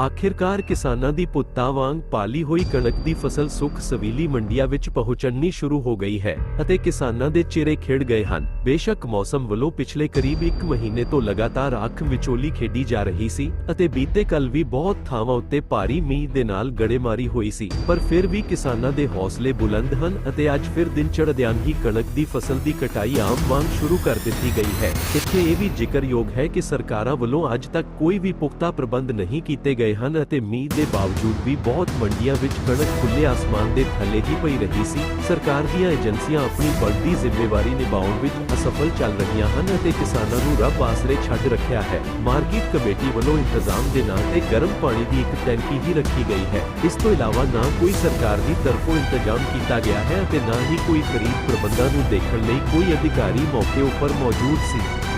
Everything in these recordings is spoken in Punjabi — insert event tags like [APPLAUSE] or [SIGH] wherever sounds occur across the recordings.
ਆਖਿਰਕਾਰ ਕਿਸਾਨਾਂ ਦੀ ਪੁੱਤਾਂ ਵਾਂਗ ਪਾਲੀ ਹੋਈ ਕਣਕ ਦੀ ਫਸਲ ਸੁੱਖ ਸਵੀਲੀ ਮੰਡੀਆਂ ਵਿੱਚ ਪਹੁੰਚਣੀ ਸ਼ੁਰੂ ਹੋ ਗਈ ਹੈ ਅਤੇ ਕਿਸਾਨਾਂ ਦੇ ਚਿਹਰੇ ਖਿੜ ਗਏ ਹਨ। ਬੇਸ਼ੱਕ ਮੌਸਮ ਵੱਲੋਂ ਪਿਛਲੇ ਕਰੀਬ 1 ਮਹੀਨੇ ਤੋਂ ਲਗਾਤਾਰ ਅੱਖ ਵਿਚੋਲੀ ਖੇਡੀ ਜਾ ਰਹੀ ਸੀ ਅਤੇ ਬੀਤੇ ਕੱਲ ਵੀ ਬਹੁਤ ਥਾਵਾਂ ਉੱਤੇ ਭਾਰੀ ਮੀਂਹ ਦੇ ਨਾਲ ਗੜੇਮਾਰੀ ਹੋਈ ਸੀ, ਪਰ ਫਿਰ ਵੀ ਕਿਸਾਨਾਂ ਦੇ ਹੌਸਲੇ ਬੁਲੰਦ ਹਨ ਅਤੇ ਅੱਜ ਫਿਰ ਦਿਨ ਚੜ੍ਹਦਿਆਂ ਹੀ ਕਣਕ ਦੀ ਫਸਲ ਦੀ ਕਟਾਈ ਆਮ ਵਾਂਗ ਸ਼ੁਰੂ ਕਰ ਦਿੱਤੀ ਗਈ ਹੈ। ਇੱਥੇ ਇਹ ਵੀ ਜ਼ਿਕਰਯੋਗ ਹੈ ਕਿ ਸਰਕਾਰਾਂ ਵੱਲੋਂ ਅੱਜ ਤੱਕ ਕੋਈ ਵੀ ਪੁਖਤਾ ਪ੍ਰਬੰਧ ਨਹੀਂ ਕੀਤੇ ਗਏ। ਹਨ ਅਤੇ ਮੀਂਹ ਦੇ ਬਾਵਜੂਦ ਵੀ ਬਹੁਤ ਮੰਡੀਆਂ ਵਿੱਚ ਕਣਕ ਖੁੱਲੇ ਆਸਮਾਨ ਦੇ ਥੱਲੇ ਹੀ ਪਈ ਰਹੀ ਸੀ। ਸਰਕਾਰ ਦੀਆਂ ਏਜੰਸੀਆਂ ਆਪਣੀ ਵੱਡੀ ਜ਼ਿੰਮੇਵਾਰੀ ਨਿਭਾਉਣ ਵਿੱਚ ਅਸਫਲ ਚੱਲ ਰਹੀਆਂ ਹਨ ਅਤੇ ਕਿਸਾਨਾਂ ਨੂੰ ਰੱਬ ਆਸਰੇ ਛੱਡ ਰੱਖਿਆ ਹੈ। ਮਾਰਕੀਟ ਕਮੇਟੀ ਵੱਲੋਂ ਇੰਤਜ਼ਾਮ ਦੇ ਨਾਂ ਤੇ ਗਰਮ ਪਾਣੀ ਦੀ ਇੱਕ ਟੈਂਕੀ ਹੀ ਰੱਖੀ ਗਈ ਹੈ। ਇਸ ਤੋਂ ਇਲਾਵਾ ਨਾ ਕੋਈ ਸਰਕਾਰ ਦੀ ਤਰਫੋਂ ਇੰਤਜ਼ਾਮ ਕੀਤਾ ਗਿਆ ਹੈ ਅਤੇ ਨਾ ਹੀ ਕੋਈ ਖਰੀਦ ਪ੍ਰਬੰਧਾਂ ਨੂੰ ਦੇਖਣ ਲਈ ਕੋਈ ਅਧਿਕਾਰੀ ਮੌਕੇ ਉੱਪਰ ਮੌਜੂਦ ਸੀ।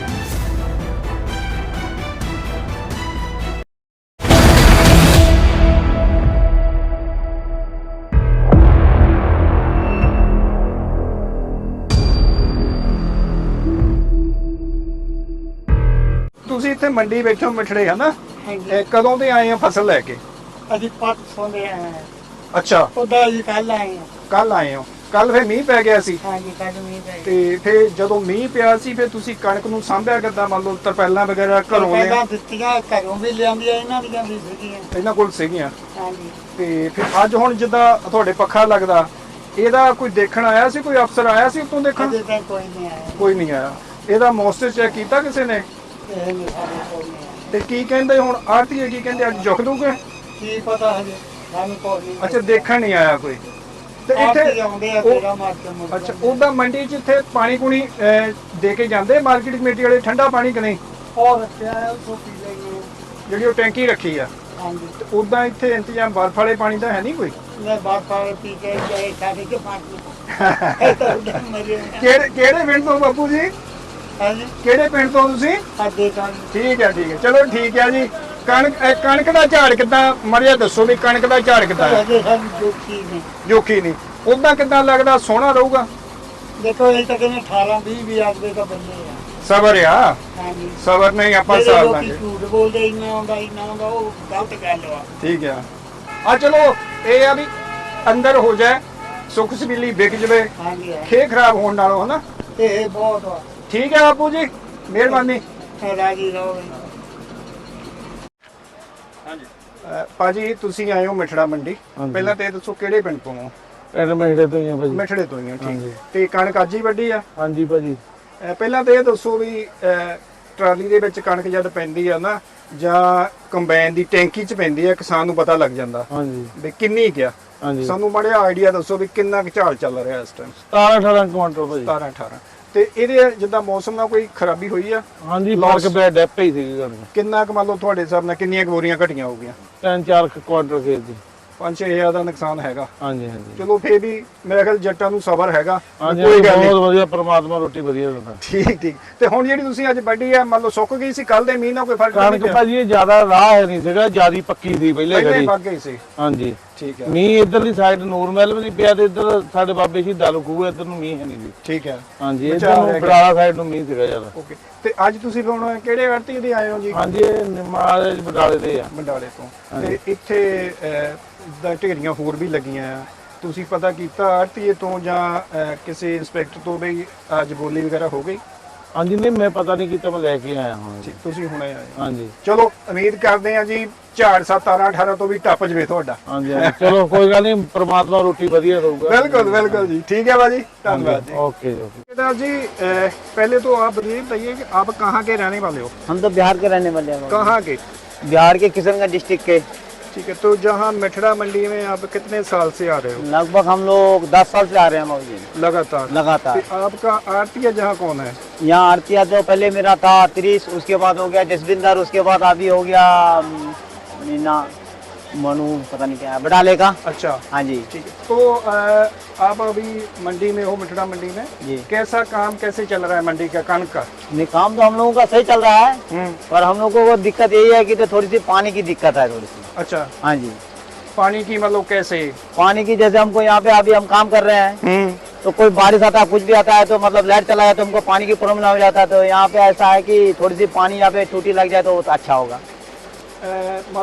ਤੁਸੀਂ ਇੱਥੇ ਮੰਡੀ ਬੈਠੇ ਹੋ ਮਿਠੜੇ ਹਨਾ? ਹਾਂਜੀ। ਇਹ ਕਦੋਂ ਦੇ ਆਏ ਆ ਫਸਲ ਲੈ ਕੇ? ਅਸੀਂ ਪਰਸੋਂ ਦੇ ਆਏ ਹਾਂ ਅੱਛਾ। ਉਹਦਾ ਜੀ ਕੱਲ ਆਏ ਹਾਂ ਕੱਲ ਆਏ ਹੋ। ਕੱਲ ਫੇ ਮੀਂਹ ਪੈ ਗਿਆ ਸੀ। ਹਾਂਜੀ ਕੱਲ ਮੀਂਹ ਪੈ ਗਿਆ। ਤੇ ਫੇ ਜਦੋਂ ਮੀਂਹ ਪਿਆ ਸੀ ਫੇ ਤੁਸੀਂ ਕਣਕ ਨੂੰ ਸਾਂਭਿਆ ਕਿੱਦਾਂ? ਮੰਨ ਲਓ ਤਰਪੈਲਾਂ ਵਗੈਰਾ ਘਰੋਂ ਪਹਿਲਾਂ ਲਿਆ ਦਿੱਤੀਆਂ ਘਰੋਂ ਵੀ ਲਿਆਂਦੀਆਂ ਇਹਨਾਂ ਦੀਆਂ ਵੀ ਸੀਗੀਆਂ। ਇਹਨਾਂ ਕੋਲ ਸੀਗੀਆਂ। ਹਾਂਜੀ। ਤੇ ਫਿਰ ਅੱਜ ਹੁਣ ਜਿੱਦਾਂ ਤੁਹਾਡੇ ਪੱਖਾ ਲੱਗਦਾ ਇਹਦਾ ਕੋਈ ਦੇਖਣ ਆਇਆ ਸੀ? ਕੋਈ ਅਫਸਰ ਆਇਆ ਸੀ ਉਤੋਂ ਦੇਖਣ? ਕੋਈ ਨਹੀਂ ਆਇਆ। ਕੋਈ ਨਹੀਂ ਆਇਆ। ਇਹਦਾ ਮੌਸਟਰ ਚੈੱਕ ਕੀਤਾ ਕਿਸੇ ਨੇ? ਤੇ ਕੀ ਕਹਿੰਦੇ ਹੁਣ ਆਰਤੀਏ ਕੀ ਕਹਿੰਦੇ ਅੱਜ ਜੁਕ ਦੂਗੇ ਕੀ ਪਤਾ ਹਜੇ ਸਾਨੂੰ ਕੋਈ ਨਹੀਂ ਅੱਛਾ ਦੇਖਣ ਨਹੀਂ ਆਇਆ ਕੋਈ। ਤੇ ਇੱਥੇ ਆਉਂਦੇ ਆ ਤੇਰਾ ਮੁੜ ਅੱਛਾ। ਉਹਦਾ ਮੰਡੀ 'ਚ ਇੱਥੇ ਪਾਣੀ ਪੂਣੀ ਦੇ ਕੇ ਜਾਂਦੇ ਮਾਰਕੀਟ ਕਮੇਟੀ ਵਾਲੇ ਠੰਡਾ ਪਾਣੀ ਕਿ ਨਹੀਂ? ਉਹ ਰੱਖਿਆ ਹੈ ਉਹ ਪੀ ਲਈਏ ਜਿਹੜੀ ਉਹ ਟੈਂਕੀ ਰੱਖੀ ਆ। ਹਾਂਜੀ। ਤੇ ਉਦਾਂ ਇੱਥੇ ਇੰਤਜ਼ਾਮ ਬਰਫ ਵਾਲੇ ਪਾਣੀ ਦਾ ਹੈ ਨਹੀਂ ਕੋਈ? ਮੈਂ ਬਾਤ ਪਾਵੇ ਪੀ ਕੇ ਜਾਏ ਸਾਡੇ ਕੇ ਪਾਣੀ [LAUGHS] ਕਿਹੜੇ ਕਿਹੜੇ ਪਿੰਡ ਤੋਂ ਬਾਪੂ ਜੀ? ਹਾਂਜੀ। ਕਿਹੜੇ ਪਿੰਡ ਤੋਂ ਤੁਸੀਂ? ਅੱਗੇ ਤਾਂ। ਠੀਕ ਹੈ ਠੀਕ ਹੈ। ਚਲੋ ਠੀਕ ਹੈ ਜੀ। ਕਣਕ ਇਹ ਕਣਕ ਦਾ ਝਾੜ ਕਿੱਦਾਂ? ਮਰਿਆ ਦੱਸੋ ਵੀ ਕਣਕ ਦਾ ਝਾੜ ਕਿੱਦਾਂ ਹੈ? ਸਾਨੂੰ ਜੋਖੀ ਨਹੀਂ। ਉਦਾਂ ਕਿੱਦਾਂ ਲੱਗਦਾ? ਸੋਹਣਾ ਰਹੂਗਾ? ਦੇਖੋ ਇਹ ਤਾਂ ਕਹਿੰਦੇ 18 20 ਵੀ ਆਗਦੇ ਤਾਂ ਬੰਦੇ ਆ। ਸਬਰ ਆ। ਹਾਂਜੀ। ਸਬਰ ਨਹੀਂ ਆਪਾਂ ਜਿਹੜੇ ਸਾਰ ਲੋਕੀ ਲਾਂਗੇ। ਝੂਠ ਬੋਲਦੇ ਇੰਨਾ ਆਉਂਦਾ ਇੰਨਾ ਆਉਂਦਾ ਉਹ ਗਲਤ ਗੱਲ ਵਾ ਠੀਕ ਆ। ਆ ਚਲੋ ਇਹ ਆ ਵੀ ਅੰਦਰ ਹੋ ਜਾਏ ਸੁੱਖ ਸਬੀਲੀ ਵਿਕ ਜਵੇ। ਹਾਂਜੀ ਹਾਂ। ਖੇ ਖਰਾਬ ਹੋਣ ਨਾਲੋਂ ਹਨਾ? ਇਹ ਬਹੁਤ ਵਾ ਠੀਕ ਹੈ ਬਾਪੂ ਜੀ ਮਿਹਰਬਾਨੀ। ਰਾਜੀ ਰਹੋ। ਅਹ ਭਾਜੀ ਤੁਸੀਂ ਆਏ ਹੋ ਮਿਠੜਾ ਮੰਡੀ। ਹਾਂਜੀ। ਪਹਿਲਾਂ ਤੇ ਇਹ ਦੱਸੋ ਕਿਹੜੇ ਪਿੰਡ ਤੋਂ ਹੋ? ਪਿੰਡ ਮਹਿੜੇ ਤੋਂ ਹੀ ਆ ਭਾਜੀ। ਮਿਠੜੇ ਤੋਂ ਹੀ ਹੋ ਠੀਕ। ਹਾਂਜੀ। ਤੇ ਕਣਕ ਅੱਜ ਹੀ ਵੱਡੀ ਆ? ਹਾਂਜੀ ਭਾਜੀ। ਅਹ ਪਹਿਲਾਂ ਤੇ ਇਹ ਦੱਸੋ ਵੀ ਅਹ ਟਰਾਲੀ ਦੇ ਵਿੱਚ ਕਣਕ ਜਦ ਪੈਂਦੀ ਆ ਨਾ ਜਾਂ ਕੰਬਾਈਨ ਦੀ ਟੈਂਕੀ 'ਚ ਪੈਂਦੀ ਆ ਕਿਸਾਨ ਨੂੰ ਪਤਾ ਲੱਗ ਜਾਂਦਾ। ਹਾਂਜੀ। ਵੀ ਕਿੰਨੀ ਕਿਆ ਹਾਂਜੀ। ਸਾਨੂੰ ਮਾੜਾ ਆਈਡੀਆ ਦੱਸੋ ਵੀ ਕਿੰਨਾ ਕੁ ਝਾੜ ਚੱਲ ਰਿਹਾ ਇਸ ਟਾਈਮ 17 18 ਕੁਇੰਟਲ ਭਾਜੀ। 17 18 ਤੇ ਇਹਦੇ ਜਿੱਦਾਂ ਮੌਸਮ ਨਾਲ ਕੋਈ ਖਰਾਬੀ ਹੋਈ ਆ? ਹਾਂਜੀ ਫ਼ਰਕ ਪਿਆ ਡੈਪ ਹੀ ਸੀ ਕਣਕ ਕਿੰਨਾ ਕੁ ਮੰਨ ਲਓ ਤੁਹਾਡੇ ਹਿਸਾਬ ਨਾਲ ਕਿੰਨੀਆਂ ਕੁ ਬੋਰੀਆਂ ਘਟੀਆਂ ਹੋਗੀਆਂ ਤਿੰਨ ਚਾਰ ਕੁ ਕੁਇੰਟਲ ਖੇਤ ਦੀ। 5-6000 ਦਾ ਨੁਕਸਾਨ ਹੈਗਾ। ਹਾਂਜੀ ਹਾਂਜੀ। ਚਲੋ ਫੇਰ ਵੀ ਮੇਰੇ ਖਿਆਲ ਜੱਟਾਂ ਨੂੰ ਸਬਰ ਹੈਗਾ। ਹਾਂਜੀ ਕੋਈ ਗੱਲ ਨਹੀਂ। ਬਹੁਤ ਵਧੀਆ ਪ੍ਰਮਾਤਮਾ ਰੋਟੀ ਵਧੀਆ ਦਿੰਦਾ। ਠੀਕ ਠੀਕ। ਤੇ ਹੁਣ ਜਿਹੜੀ ਤੁਸੀਂ ਅੱਜ ਵੱਡੀ ਆ ਮੰਨ ਲਓ ਸੁੱਕ ਗਈ ਸੀ ਕੱਲ ਦੇ ਮੀਂਹ ਨਾਲ ਕੋਈ ਫ਼ਰਕ ਨਹੀਂ ਕਣਕ ਪਿਆ? ਭਾਜੀ ਇਹ ਜ਼ਿਆਦਾ ਰਾਹ ਹੈ ਨਹੀਂ ਸੀਗਾ ਜਿਆਦੀ ਪੱਕੀ ਸੀ ਪਹਿਲੇ ਵਗ ਗਈ ਸੀ। ਹਾਂਜੀ। ਠੀਕ ਹੈ। ਮੀਂਹ ਇਧਰਲੀ ਸਾਈਡ ਨੂਰ ਮਹਿਲ ਵੀ ਨੀ ਪਿਆ ਤੇ ਇੱਧਰ ਸਾਡੇ ਬਾਬੇ ਸ਼ਹੀਦ ਦਾਲੂ ਖੂਹ ਇੱਧਰ ਨੂੰ ਮੀਂਹ ਹੈ ਨਹੀਂ ਸੀ ਠੀਕ ਹੈ। ਹਾਂਜੀ ਬਚਾਅ ਇੱਧਰ ਰਹਿ ਨੂੰ। ਬਰਾਲਾ ਸਾਈਡ ਨੂੰ ਮੀਂਹ ਸੀਗਾ ਜ਼ਿਆਦਾ। ਓਕੇ। ਤੇ ਅੱਜ ਤੁਸੀਂ ਹੁਣ ਕਿਹੜੇ ਆੜਤੀ ਦੇ ਆਏ ਹੋ ਜੀ? ਹਾਂਜੀ ਇਹ ਨਿਮਾਲ ਬਡਾਲੇ ਦੇ ਆ। ਮੰਡਾਲੇ ਤੋਂ। ਤੇ ਇੱਥੇ ਅਹ, ਦਾ ਢੇਰੀਆਂ ਹੋਰ ਵੀ ਲੱਗੀਆਂ ਆ। ਤੁਸੀਂ ਪਤਾ ਕੀਤਾ ਆਰਟੀਏ ਤੋਂ ਜਾਂ ਕਿਸੇ ਇੰਸਪੈਕਟਰ ਤੋਂ ਵੀ ਅੱਜ ਬੋਲੀ ਵਗੈਰਾ ਹੋ ਗਈ? ਹਾਂਜੀ ਨਹੀਂ ਮੈਂ ਪਤਾ ਨਹੀਂ ਕੀਤਾ ਮੈਂ ਲੈ ਕੇ ਆਇਆ ਹਾਂ ਜੀ। ਤੁਸੀਂ ਹੁਣੇ ਆਏ। ਹਾਂਜੀ। ਚਲੋ ਉਮੀਦ ਕਰਦੇ ਆ ਜੀ ਝਾੜ 17 18 ਤੋਂ ਵੀ ਟੱਪ ਜਵੇ ਤੁਹਾਡਾ। ਹਾਂਜੀ ਚਲੋ ਕੋਈ ਗੱਲ ਨਹੀਂ ਪ੍ਰਮਾਤਮਾ ਰੋਟੀ ਵਧੀਆ ਦਊਗਾ। ਬਿਲਕੁਲ ਬਿਲਕੁਲ ਜੀ। ਠੀਕ ਹੈ ਬਾਜੀ ਧੰਨਵਾਦ ਜੀ। ओके ओके केदार जी अ, पहले तो आप ये बताइए कि आप कहाँ के रहने वाले हो हम तो बिहार के रहने वाले हैं कहाँ के बिहार के किशनगंज डिस्ट्रिक्ट ठीक है तो जहाँ मिठड़ा मंडी में आप कितने साल से आ रहे हो? लगभग हम लोग दस साल से आ रहे हैं मौजी लगातार? लगातार। तो आपका आरती जहाँ कौन है? यहाँ आरती तो पहले मेरा था तीस उसके बाद हो गया जसबिंदर उसके बाद अभी हो गया मीना मनु पता नहीं क्या है बटाले का। अच्छा। हाँ जी। ठीक है तो अ, आप अभी मंडी में हो मिठड़ा मंडी में? जी। कैसा काम कैसे चल रहा है मंडी का कणक का? नहीं काम तो हम लोगों का सही चल रहा है हम्म। पर हम लोगों को दिक्कत यही है कि तो थोड़ी सी पानी की दिक्कत है थोड़ी सी। अच्छा। हाँ जी। पानी की मतलब कैसे? पानी की जैसे हमको यहाँ पे अभी हम काम कर रहे हैं हम्म। तो कोई बारिश आता है कुछ भी आता है तो मतलब लाइट चला जाए तो हमको पानी की प्रॉब्लम हो जाता है तो यहाँ पे ऐसा है कि थोड़ी सी पानी यहाँ पे टूटी लग जाए तो बहुत अच्छा होगा।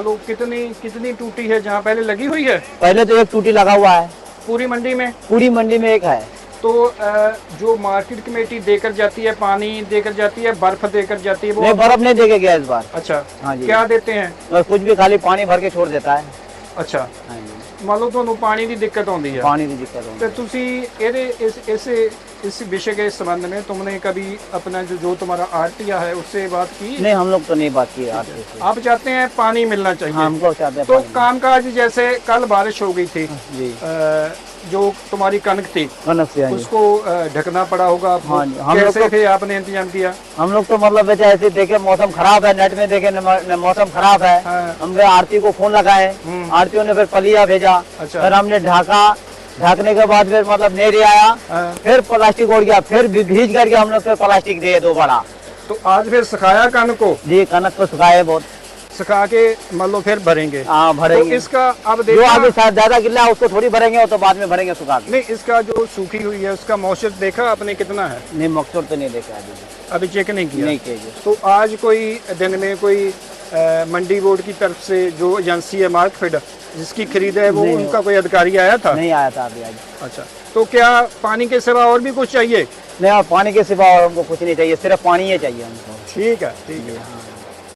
लो कितनी कितनी टूटी है जहाँ पहले लगी हुई है? पहले तो एक टूटी लगा हुआ है। पूरी मंडी में? पूरी मंडी में एक है। तो अ, जो मार्केट कमेटी देकर जाती है पानी देकर जाती है बर्फ देकर जाती है नहीं वो बर्फ नहीं देके गया इस बार अच्छा हाँ जी। क्या देते हैं बस कुछ भी खाली पानी भर के छोड़ देता है ਅੱਛਾ हाँ जी ਮੰਨ ਲਓ ਤੁਹਾਨੂੰ ਪਾਣੀ ਦੀ ਦਿੱਕਤ ਆਉਂਦੀ ਹੈ पानी की दिक्कत होगी ਤੇ ਤੁਸੀਂ ਇਹਦੇ इस इस इस विषय के संबंध में तुमने कभी अपना जो जो तुम्हारा आरटीआ है उससे बात की नहीं हम लोग तो नहीं बात की आपसे से। आप चाहते हैं पानी मिलना चाहिए हाँ, हमको चाहते हैं तो पानी। कामकाज जैसे कल बारिश हो गई थी जी अ, जो तुम्हारी कनक थी कनक से हाँ उसको ढकना पड़ा होगा हाँ जी, हम कैसे तो- थे आपने इंतज़ाम किया? हम लोग तो मतलब ऐसे देखे मौसम खराब है नेट में देखे न, मौसम खराब है। हाँ। हमने आरती को फ़ोन लगाए। हम्म। आरती ने फिर पलिया भेजा। अच्छा। फिर हमने ढाका। ढाकने के बाद फिर मतलब नहीं आया। हाँ। फिर प्लास्टिक उड़ गया फिर भीज करके हम लोग फिर प्लास्टिक दिए दो बड़ा। तो आज फिर सिखाया कनक को? जी कनक को सुखाए बहुत। सिखा के मान लो फिर भरेंगे। हाँ तो इसका अब देखो आगे ज़्यादा गिल्ला उसको थोड़ी भरेंगे वो तो बाद में भरेंगे सुखा के। नहीं इसका जो सूखी हुई है उसका मौसम देखा आपने कितना है? नहीं मकसूद तो नहीं देखा अभी अभी चेक नहीं किया? नहीं कीजिए तो आज कोई दिन में कोई अ, मंडी बोर्ड की तरफ़ से जो एजेंसी है मार्कफेड जिसकी खरीद है वो उनका कोई अधिकारी आया था? नहीं आया था अभी आज। अच्छा तो क्या पानी के सिवा और भी कुछ चाहिए? नहीं पानी के सिवा और हमको कुछ नहीं चाहिए सिर्फ़ पानी ही चाहिए हमको। ठीक है ठीक है। हाँ।